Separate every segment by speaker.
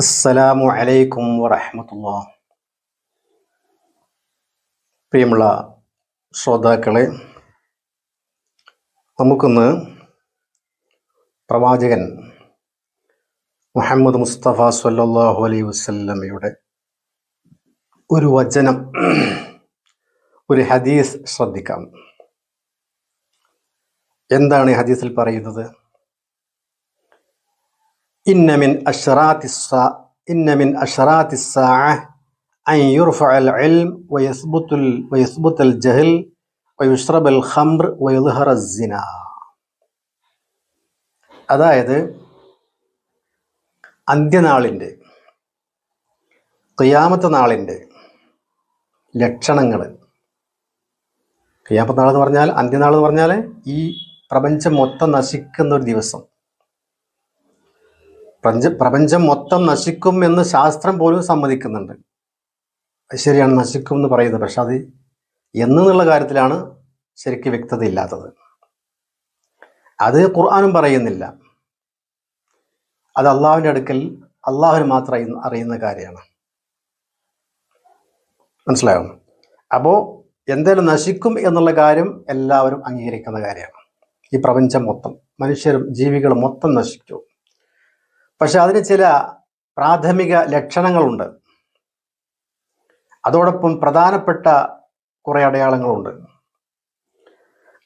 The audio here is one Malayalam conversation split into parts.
Speaker 1: അസ്സലാമു അലൈക്കും വറഹമത്തുള്ള പ്രിയമുള്ള ശ്രോതാക്കളെ നമുക്കൊന്ന് പ്രവാചകൻ മുഹമ്മദ് മുസ്തഫ സല്ലല്ലാഹു അലൈഹി വസല്ലമയുടെ ഒരു വചനം ഒരു ഹദീസ് ശ്രദ്ധിക്കാം. എന്താണ് ഹദീസിൽ പറയുന്നത്? إن من أشراط الساعة إن من أشراط الساعة أن يرفع العلم ويثبت ال... ويثبت الجهل ويشرب الخمر ويظهر الزنا അതായത് അന്ത്യനാളിൻ്റെ ക്രിയാമത്തെ നാളിൻ്റെ ലക്ഷണങ്ങൾ ക്രിയാമത്തെ നാൾ എന്ന് പറഞ്ഞാൽ അന്ത്യനാൾ എന്ന് പറഞ്ഞാൽ ഈ പ്രപഞ്ചം മൊത്തം നശിക്കുന്ന ഒരു ദിവസം പ്രപഞ്ച പ്രപഞ്ചം മൊത്തം നശിക്കും എന്ന് ശാസ്ത്രം പോലും സമ്മതിക്കുന്നുണ്ട്. ശരിയാണ് നശിക്കും എന്ന് പറയുന്നത്. പക്ഷെ അത് എന്നുള്ള കാര്യത്തിലാണ് ശരിക്കും വ്യക്തത ഇല്ലാത്തത്. അത് ഖുർആാനും പറയുന്നില്ല. അത് അള്ളാഹുവിന്റെ അടുക്കൽ അള്ളാഹുവിന് മാത്രം അറിയുന്ന അറിയുന്ന കാര്യമാണ്. മനസ്സിലായോ? അപ്പോൾ എന്തായാലും നശിക്കും എന്നുള്ള കാര്യം എല്ലാവരും അംഗീകരിക്കുന്ന കാര്യമാണ്. ഈ പ്രപഞ്ചം മൊത്തം മനുഷ്യരും ജീവികളും മൊത്തം നശിക്കും പക്ഷെ അതിന് ചില പ്രാഥമിക ലക്ഷണങ്ങളുണ്ട്. അതോടൊപ്പം പ്രധാനപ്പെട്ട കുറേ അടയാളങ്ങളുണ്ട്.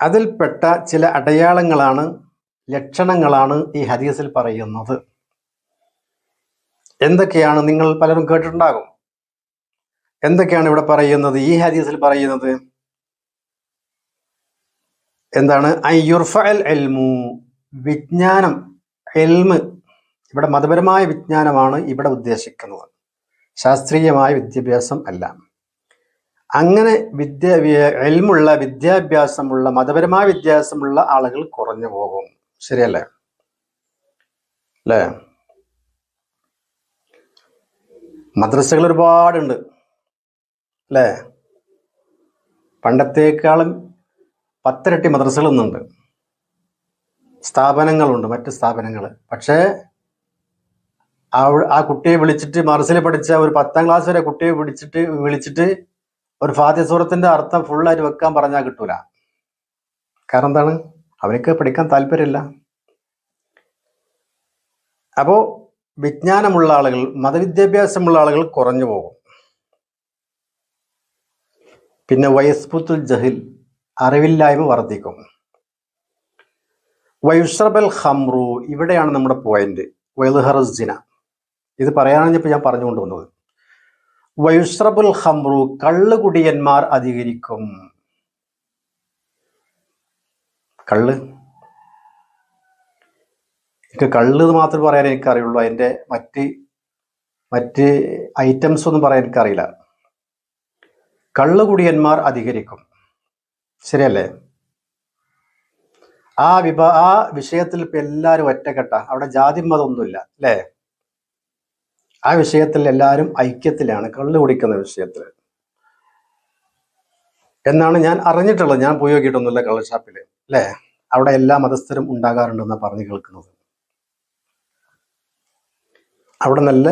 Speaker 1: അതിൽപ്പെട്ട ചില അടയാളങ്ങളാണ് ലക്ഷണങ്ങളാണ് ഈ ഹദീസിൽ പറയുന്നത്. എന്തൊക്കെയാണ് നിങ്ങൾ പലരും കേട്ടിട്ടുണ്ടാകും? എന്തൊക്കെയാണ് ഇവിടെ പറയുന്നത്? ഈ ഹദീസിൽ പറയുന്നത് എന്താണ്? ഐ യുർഫൽ എൽമു വിജ്ഞാനം എൽമ് ഇവിടെ മതപരമായ വിജ്ഞാനമാണ് ഇവിടെ ഉദ്ദേശിക്കുന്നത്. ശാസ്ത്രീയമായ വിദ്യാഭ്യാസം അല്ല. അങ്ങനെ വിദ്യ എൽമുള്ള വിദ്യാഭ്യാസമുള്ള മതപരമായ വിദ്യാഭ്യാസമുള്ള ആളുകൾ കുറഞ്ഞു പോകും. ശരിയല്ലേ? അല്ലേ? മദ്രസകൾ ഒരുപാടുണ്ട്. അല്ലേ? പണ്ടത്തേക്കാളും പത്തിരട്ടി മദ്രസകൾ ഇന്നുണ്ട് സ്ഥാപനങ്ങളുണ്ട് മറ്റ് സ്ഥാപനങ്ങൾ പക്ഷേ ആ ആ കുട്ടിയെ വിളിച്ചിട്ട് മറസിൽ പഠിച്ച ഒരു പത്താം ക്ലാസ് വരെ കുട്ടിയെ വിളിച്ചിട്ട് വിളിച്ചിട്ട് ഒരു ഫാത്യസൂറത്തിന്റെ അർത്ഥം ഫുള്ളായിട്ട് വെക്കാൻ പറഞ്ഞാൽ കിട്ടൂല. കാരണം എന്താണ്? അവർക്ക് പഠിക്കാൻ താല്പര്യമില്ല. അപ്പോ വിജ്ഞാനമുള്ള ആളുകൾ മതവിദ്യാഭ്യാസമുള്ള ആളുകൾ കുറഞ്ഞു പോകും. പിന്നെ വയസ്പുത്തുൽ ജഹിൽ അറിവില്ലായ്മ വർദ്ധിക്കും. വയുഷ്റബൽ ഹംറു ഇവിടെയാണ് നമ്മുടെ പോയിന്റ് വൈൽഹറസിന ഇത് പറയാനാണ് ഞാൻ പറഞ്ഞുകൊണ്ട് വന്നത്. വയുസ്രബുൽ ഹംറു കള്ളുകുടിയന്മാർ അധികരിക്കും. കള്ള്. എനിക്ക് കള്ള് മാത്രം പറയാൻ എനിക്കറിയുള്ളൂ. അതിന്റെ മറ്റ് മറ്റ് ഐറ്റംസ് ഒന്നും പറയാൻ എനിക്കറിയില്ല. കള്ളുകുടിയന്മാർ അധികരിക്കും. ശരിയല്ലേ? ആ വിഭ ആ വിഷയത്തിൽ ഇപ്പം എല്ലാവരും ഒറ്റക്കെട്ട. അവിടെ ജാതി മതമൊന്നുമില്ല. അല്ലേ? ആ വിഷയത്തിൽ എല്ലാവരും ഐക്യത്തിലാണ് കള്ളു കുടിക്കുന്ന വിഷയത്തിൽ. എന്നാണ് ഞാൻ അറിഞ്ഞിട്ടുള്ളത്. ഞാൻ പോയി നോക്കിയിട്ടൊന്നുമില്ല കള്ള് അല്ലേ? അവിടെ എല്ലാ മതസ്ഥരും ഉണ്ടാകാറുണ്ടെന്നാണ് പറഞ്ഞു കേൾക്കുന്നത്. അവിടെ നല്ല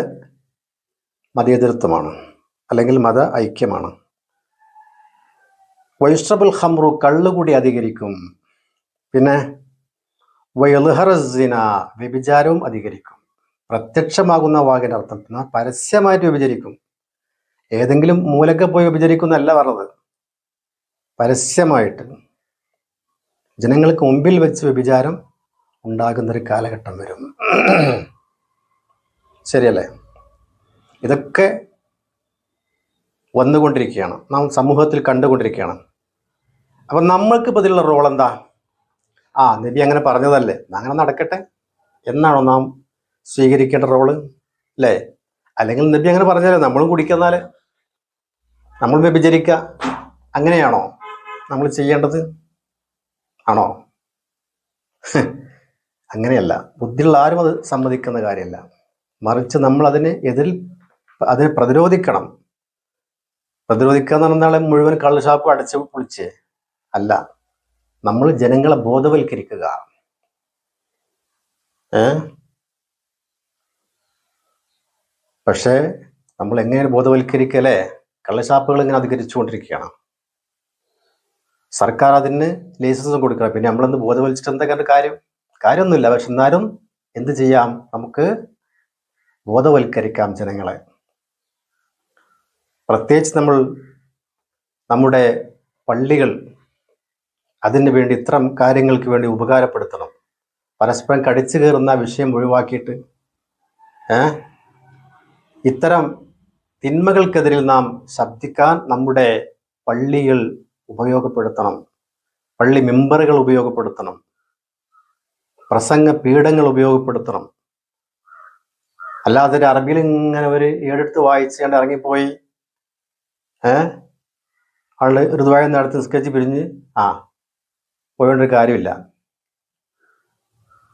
Speaker 1: മതേതരത്വമാണ് അല്ലെങ്കിൽ മത ഐക്യമാണ്. വൈഷ്ണബുൽ ഹംറു കള്ളുകൂടി അധികരിക്കും. പിന്നെ വയൽഹറസിന വ്യഭിചാരവും അധികരിക്കും. പ്രത്യക്ഷമാകുന്ന വാക്കിന്റെ അർത്ഥം എന്നാൽ പരസ്യമായിട്ട് വ്യഭിചരിക്കും ഏതെങ്കിലും മൂലക്കെ പോയി വ്യഭിചരിക്കുന്നല്ല പറഞ്ഞത്. പരസ്യമായിട്ട്. ജനങ്ങൾക്ക് മുമ്പിൽ വെച്ച് വ്യഭിചാരം ഉണ്ടാകുന്നൊരു കാലഘട്ടം വരും. ശരിയല്ലേ? ഇതൊക്കെ വന്നുകൊണ്ടിരിക്കുകയാണ്. നാം സമൂഹത്തിൽ കണ്ടുകൊണ്ടിരിക്കുകയാണ്. അപ്പം നമ്മൾക്ക് ഇതിലുള്ള റോൾ എന്താ? ആ നബി അങ്ങനെ പറഞ്ഞതല്ലേ. അങ്ങനെ നടക്കട്ടെ. എന്നാണോ നാം സ്വീകരിക്കേണ്ട റോൾ അല്ലേ അല്ലെങ്കിൽ നബി അങ്ങനെ പറഞ്ഞാലേ നമ്മളും കുടിക്കുന്നാൽ നമ്മൾ വ്യഭിചരിക്കുക അങ്ങനെയാണോ നമ്മൾ ചെയ്യേണ്ടത്? ആണോ? അങ്ങനെയല്ല. ബുദ്ധിയുള്ള ആരും അത് സമ്മതിക്കുന്ന കാര്യമല്ല. മറിച്ച് നമ്മൾ അതിനെ എതിൽ അതിനെ പ്രതിരോധിക്കണം. പ്രതിരോധിക്കുക എന്ന് പറഞ്ഞാൽ മുഴുവൻ കള്ള് ഷാപ്പ് അടച്ച് പൊളിച്ച്. അല്ല നമ്മൾ ജനങ്ങളെ ബോധവൽക്കരിക്കുക. പക്ഷേ നമ്മൾ എങ്ങനെ ബോധവൽക്കരിക്കലേ? കള്ളഷാപ്പുകൾ ഇങ്ങനെ അധികരിച്ചുകൊണ്ടിരിക്കുകയാണ്. സർക്കാർ അതിന് ലൈസൻസ് കൊടുക്കണം. പിന്നെ നമ്മളൊന്ന് ബോധവൽച്ചിട്ട് എന്താ കണ്ട കാര്യം കാര്യമൊന്നുമില്ല. പക്ഷെ എന്നാലും എന്ത് ചെയ്യാം? നമുക്ക് ബോധവൽക്കരിക്കാം ജനങ്ങളെ. പ്രത്യേകിച്ച് നമ്മൾ നമ്മുടെ പള്ളികൾ അതിന് വേണ്ടി ഇത്തരം കാര്യങ്ങൾക്ക് വേണ്ടി ഉപകാരപ്പെടുത്തണം. പരസ്പരം കടിച്ചു കയറുന്ന വിഷയം ഒഴിവാക്കിയിട്ട് ഏ? ഇത്തരം തിന്മകൾക്കെതിരിൽ നാം ശബ്ദിക്കാൻ നമ്മുടെ പള്ളികൾ ഉപയോഗപ്പെടുത്തണം. പള്ളി മെമ്പറുകൾ ഉപയോഗപ്പെടുത്തണം. പ്രസംഗ പീഠങ്ങൾ ഉപയോഗപ്പെടുത്തണം. അല്ലാതെ ഒരു അറബിയിൽ ഇങ്ങനെ ഒരു ഏടെടുത്ത് വായിച്ചുകൊണ്ട് ഇറങ്ങിപ്പോയി. ഏഹ് ആൾ ഋതുവായ നടത്തി നിസ്കരിച്ച് പിരിഞ്ഞ് ആ പോയോണ്ടൊരു കാര്യമില്ല.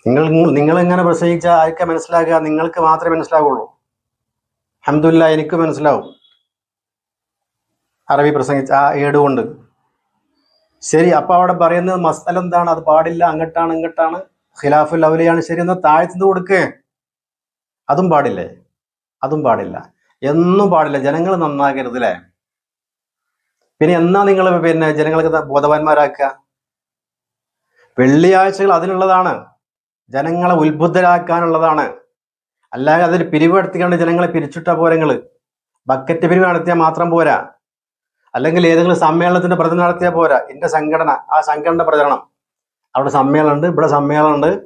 Speaker 1: നിങ്ങൾ എങ്ങനെ പ്രസംഗിച്ചാൽ ആർക്കെ മനസ്സിലാക്കുക നിങ്ങൾക്ക് മാത്രമേ മനസ്സിലാവുള്ളൂ. അഹമ്മദില്ല എനിക്ക് മനസ്സിലാവും. അറബി പ്രസംഗിച്ച് ആ ഏടുകൊണ്ട്. ശരി അപ്പൊ അവിടെ പറയുന്നത് മസ്തല എന്താണ്? അത് പാടില്ല അങ്ങട്ടാണ് ഇങ്ങട്ടാണ്. ഖിലാഫുൽ അവലിയാണ് ശരി എന്നാൽ താഴ്ത്തുന്നത് കൊടുക്കേ. അതും പാടില്ലേ? അതും പാടില്ല. എന്നും പാടില്ല ജനങ്ങൾ നന്നാകരുത് അല്ലേ പിന്നെ എന്നാ നിങ്ങൾ പിന്നെ ജനങ്ങൾക്ക് ബോധവാന്മാരാക്കുക? വെള്ളിയാഴ്ചകൾ അതിനുള്ളതാണ്. ജനങ്ങളെ ഉത്ബുദ്ധരാക്കാനുള്ളതാണ്. അല്ലാതെ അതൊരു പിരിവ് നടത്തിക്കൊണ്ട് ജനങ്ങളെ പിരിച്ചിട്ട പോരങ്ങൾ ബക്കറ്റ് പിരിവ് നടത്തിയാൽ മാത്രം പോരാ? അല്ലെങ്കിൽ ഏതെങ്കിലും സമ്മേളനത്തിന്റെ പ്രചരണം നടത്തിയാൽ പോരാ? എന്റെ സംഘടന ആ സംഘടന പ്രചരണം. അവിടെ സമ്മേളനമുണ്ട് ഇവിടെ സമ്മേളനമുണ്ട്.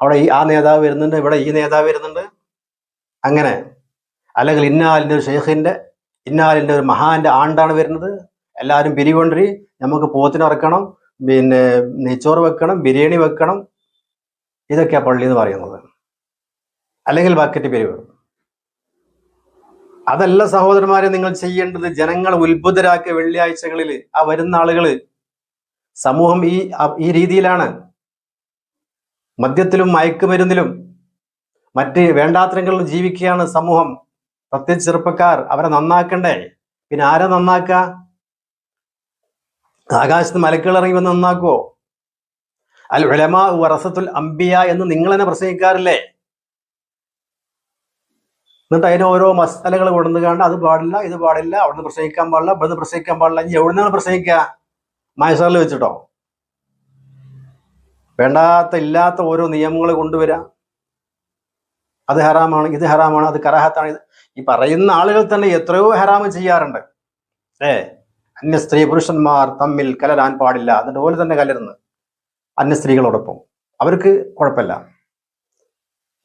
Speaker 1: അവിടെ ഈ ആ നേതാവ് വരുന്നുണ്ട് ഇവിടെ ഈ നേതാവ് വരുന്നുണ്ട്. അങ്ങനെ. അല്ലെങ്കിൽ ഇന്നാലിന്റെ ഒരു ഷെയ്ഖിന്റെ ഇന്നാലിന്റെ ഒരു മഹാന്റെ ആണ്ടാണ് വരുന്നത്. എല്ലാവരും പിരികൊണ്ടരി നമുക്ക് പോത്തിനിറക്കണം പിന്നെ നെയ്ച്ചോറ് വെക്കണം ബിരിയാണി വെക്കണം. ഇതൊക്കെയാണ് പള്ളി എന്ന് പറയുന്നത്. അല്ലെങ്കിൽ ബക്കറ്റ് പിരിവ് അതല്ല സഹോദരന്മാരെ നിങ്ങൾ ചെയ്യേണ്ടത് ജനങ്ങളെ ഉത്ഭുതരാക്കിയ വെള്ളിയാഴ്ചകളിൽ ആ വരുന്ന ആളുകൾ സമൂഹം ഈ ഈ രീതിയിലാണ്. മദ്യത്തിലും മയക്കുമരുന്നിലും മറ്റ് വേണ്ടാത്തരങ്ങളിലും ജീവിക്കുകയാണ് സമൂഹം. പ്രത്യേകിച്ച് ചെറുപ്പക്കാർ അവരെ നന്നാക്കണ്ടേ? പിന്നെ ആരെ നന്നാക്ക ആകാശത്ത് മലക്കുകൾ ഇറങ്ങി വന്ന് നന്നാക്കുവോ? അൽ ഉലമാ വറസത്തുൽ അംബിയ എന്ന് നിങ്ങൾ തന്നെ പ്രസംഗിക്കാറില്ലേ? എന്നിട്ട് അതിന് ഓരോ മസാലകൾ കൊണ്ടു കണ്ട് അത് പാടില്ല ഇത് പാടില്ല അവിടുന്ന് പ്രസംഗിക്കാൻ പാടില്ല ഇവിടുന്ന് പ്രസംഗിക്കാൻ പാടില്ല. ഇനി എവിടെ നിന്നാണ് പ്രസംഗിക്കുക മായസാറിൽ വെച്ചിട്ടോ? വേണ്ടാത്ത ഇല്ലാത്ത ഓരോ നിയമങ്ങൾ കൊണ്ടുവരാം. അത് ഹറാമാണ് ഇത് ഹറാമാണ് അത് കറാഹത്താണ്. ഇത് ഈ പറയുന്ന ആളുകൾ തന്നെ എത്രയോ ഹറാമ് ചെയ്യാറുണ്ട്. ഏ? അന്യ സ്ത്രീ പുരുഷന്മാർ തമ്മിൽ കലരാൻ പാടില്ല അതിന്റെ പോലെ തന്നെ കലരുന്ന്. അന്യ സ്ത്രീകളോടൊപ്പം. അവർക്ക് കുഴപ്പമില്ല.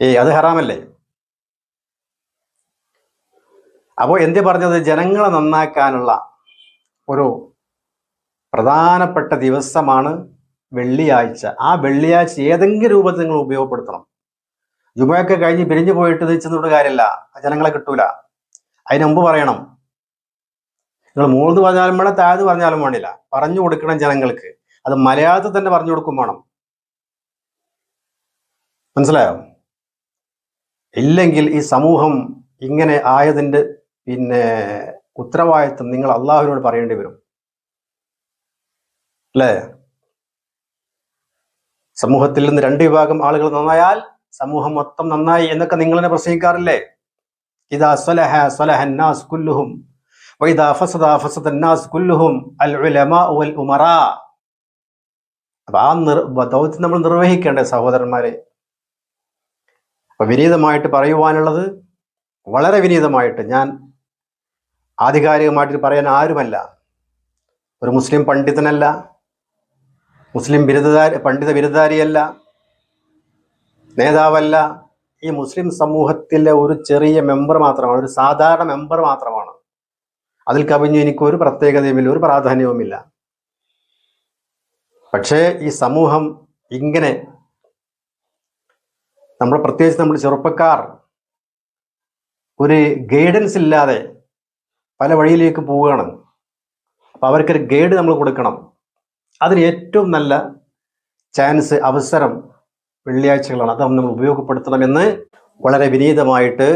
Speaker 1: ഏയ് അത് ഹറാമല്ലേ? അപ്പോൾ എന്ത് പറഞ്ഞത്? ജനങ്ങളെ നന്നാക്കാനുള്ള ഒരു പ്രധാനപ്പെട്ട ദിവസമാണ് വെള്ളിയാഴ്ച. ആ വെള്ളിയാഴ്ച ഏതെങ്കിലും രൂപത്തിൽ നിങ്ങൾ ഉപയോഗപ്പെടുത്തണം. ജുമയൊക്കെ കഴിഞ്ഞ് പിരിഞ്ഞു പോയിട്ട് ഇത് കാര്യമല്ല. ജനങ്ങളെ കിട്ടൂല. അതിന് മുമ്പ് പറയണം. നിങ്ങൾ മൂന്ന് പറഞ്ഞാലും വേണം താഴ്ന്ന് പറഞ്ഞാലും വേണ്ടില്ല പറഞ്ഞു കൊടുക്കണം ജനങ്ങൾക്ക്. അത് മലയാളത്തിൽ തന്നെ പറഞ്ഞു കൊടുക്കും വേണം. മനസ്സിലായോ? ഇല്ലെങ്കിൽ ഈ സമൂഹം ഇങ്ങനെ ആയതിന്റെ പിന്നെ ഉത്തരവാദിത്വം നിങ്ങൾ അള്ളാഹുവിനോട് പറയേണ്ടി വരും. അല്ലേ? സമൂഹത്തിൽ നിന്ന് രണ്ട് വിഭാഗം ആളുകൾ നന്നായാൽ സമൂഹം മൊത്തം നന്നായി എന്നൊക്കെ നിങ്ങൾ തന്നെ പ്രസംഗിക്കാറില്ലേ? ഇതാ സ്വലഹ സ്വലഹ കുല്ലുഹും ഫസദ ഫസദന്നാസ് കുല്ലുഹും അൽ ആ ദൗത്യം നമ്മൾ നിർവഹിക്കേണ്ട സഹോദരന്മാരെ. അപ്പൊ വിനീതമായിട്ട് പറയുവാനുള്ളത് വളരെ വിനീതമായിട്ട് ഞാൻ ആധികാരികമായിട്ട് പറയാൻ ആരുമല്ല. ഒരു മുസ്ലിം പണ്ഡിതനല്ല. മുസ്ലിം ബിരുദധാരി പണ്ഡിത ബിരുദധാരിയല്ല. നേതാവല്ല. ഈ മുസ്ലിം സമൂഹത്തിലെ ഒരു ചെറിയ മെമ്പർ മാത്രമാണ് ഒരു സാധാരണ മെമ്പർ മാത്രമാണ്. അതിൽ കവിഞ്ഞ് എനിക്ക് ഒരു പ്രത്യേകതയുമില്ല ഒരു പ്രാധാന്യവുമില്ല. പക്ഷേ ഈ സമൂഹം ഇങ്ങനെ നമ്മൾ പ്രത്യേകിച്ച് നമ്മൾ ചെറുപ്പക്കാർ ഒരു ഗൈഡൻസ് ഇല്ലാതെ പല വഴിയിലേക്ക് പോവുകയാണ് അപ്പം അവർക്കൊരു ഗൈഡ് നമ്മൾ കൊടുക്കണം. അതിന് ഏറ്റവും നല്ല ചാൻസ് അവസരം വെള്ളിയാഴ്ചകളാണ്. അത് നമ്മൾ ഉപയോഗപ്പെടുത്തണമെന്ന് വളരെ വിനീതമായിട്ട്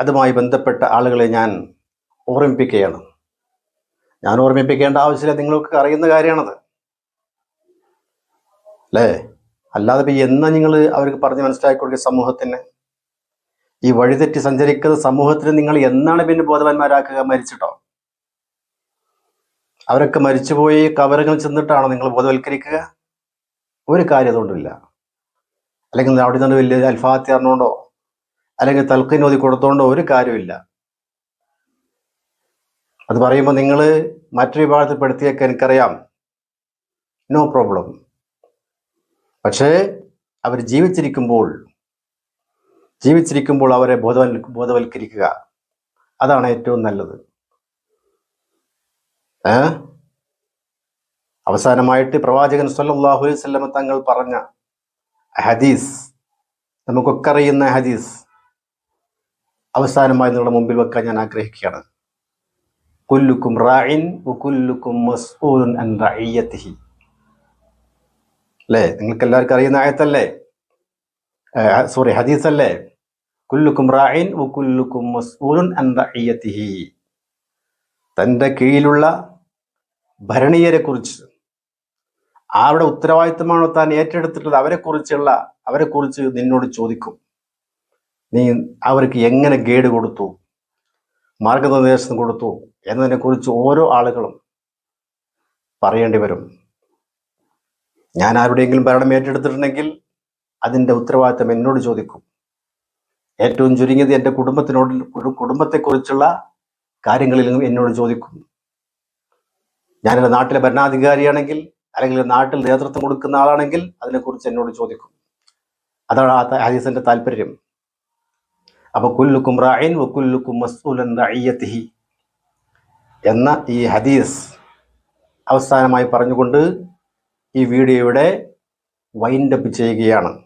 Speaker 1: അതുമായി ബന്ധപ്പെട്ട ആളുകളെ ഞാൻ ഓർമ്മിപ്പിക്കുകയാണ്. ഞാൻ ഓർമ്മിപ്പിക്കേണ്ട ആവശ്യമില്ല. നിങ്ങൾക്ക് അറിയുന്ന കാര്യമാണത്. അല്ലേ? അല്ലാതെ ഇപ്പം എന്നാ നിങ്ങൾ അവർക്ക് പറഞ്ഞ് മനസ്സിലാക്കി കൊടുക്കുക സമൂഹത്തിന്? ഈ വഴിതെറ്റി സഞ്ചരിക്കുന്ന സമൂഹത്തിന് നിങ്ങൾ എന്നാണ് പിന്നെ ബോധവാന്മാരാക്കുക? മരിച്ചിട്ടോ? അവരൊക്കെ മരിച്ചുപോയി കവറുകൾ ചെന്നിട്ടാണോ നിങ്ങൾ ബോധവൽക്കരിക്കുക? ഒരു കാര്യം അതുകൊണ്ടില്ല. അല്ലെങ്കിൽ അവിടെ നിന്ന് വലിയ അൽഫാത്തി അറിഞ്ഞുകൊണ്ടോ അല്ലെങ്കിൽ തൽക്കിൻ ഓതി കൊടുത്തോണ്ടോ? ഒരു കാര്യമില്ല അത് പറയുമ്പോൾ നിങ്ങൾ മറ്റൊരു വിഭാഗത്തിൽ പെടുത്തിയൊക്കെ എനിക്കറിയാം. നോ പ്രോബ്ലം പക്ഷേ അവർ ജീവിച്ചിരിക്കുമ്പോൾ ജീവിച്ചിരിക്കുമ്പോൾ അവരെ ബോധവൽ ബോധവൽക്കരിക്കുക. അതാണ് ഏറ്റവും നല്ലത്. ഏ? അവസാനമായിട്ട് പ്രവാചകൻ സല്ലല്ലാഹു അലൈഹി തങ്ങൾ പറഞ്ഞ ഹദീസ് നമുക്കൊക്കെ അറിയുന്ന ഹദീസ് അവസാനമായി നിങ്ങളുടെ മുമ്പിൽ വെക്കാൻ ഞാൻ ആഗ്രഹിക്കുകയാണ്. കുല്ലുക്കും റായിൻ കുല്ലുക്കും അൻ അല്ലേ? നിങ്ങൾക്ക് എല്ലാവർക്കും അറിയുന്ന ആയത്തല്ലേ? സോറി ഹദീസ് അല്ലേ കുല്ലുക്കും റായിൻ കുല്ലുക്കും മസ്ഊലുൻ റഇയ്യതിഹി. തന്റെ കീഴിലുള്ള ഭരണീയരെ കുറിച്ച് ആരുടെ ഉത്തരവാദിത്തമാണോ താൻ ഏറ്റെടുത്തിട്ടുള്ളത് അവരെ കുറിച്ചുള്ള അവരെ കുറിച്ച് നിന്നോട് ചോദിക്കും. നീ അവർക്ക് എങ്ങനെ ഗൈഡ് കൊടുത്തു? മാർഗനിർദ്ദേശം കൊടുത്തു? എന്നതിനെ കുറിച്ച് ഓരോ ആളുകളും പറയേണ്ടി വരും. ഞാൻ ആരുടെയെങ്കിലും ഭരണം ഏറ്റെടുത്തിട്ടുണ്ടെങ്കിൽ അതിന്റെ ഉത്തരവാദിത്തം എന്നോട് ചോദിക്കും. ഏറ്റവും ചുരുങ്ങിയത് എന്റെ കുടുംബത്തിനോട് കുടുംബത്തെക്കുറിച്ചുള്ള കാര്യങ്ങളിൽ എന്നോട് ചോദിക്കും. ഞാനൊരു നാട്ടിലെ ഭരണാധികാരിയാണെങ്കിൽ അല്ലെങ്കിൽ നാട്ടിൽ നേതൃത്വം കൊടുക്കുന്ന ആളാണെങ്കിൽ അതിനെക്കുറിച്ച് എന്നോട് ചോദിക്കും. അതാണ് ആ ഹദീസിന്റെ താല്പര്യം. അപ്പൊ കുല്ലുക്കും റായിൻ വക്കുല്ലുക്കും മസ്ഊലൻ റയ്യത്തിഹി എന്ന ഈ ഹദീസ് അവസാനമായി പറഞ്ഞുകൊണ്ട് ഈ വീഡിയോയുടെ വൈൻഡപ്പ് ചെയ്യുകയാണ്.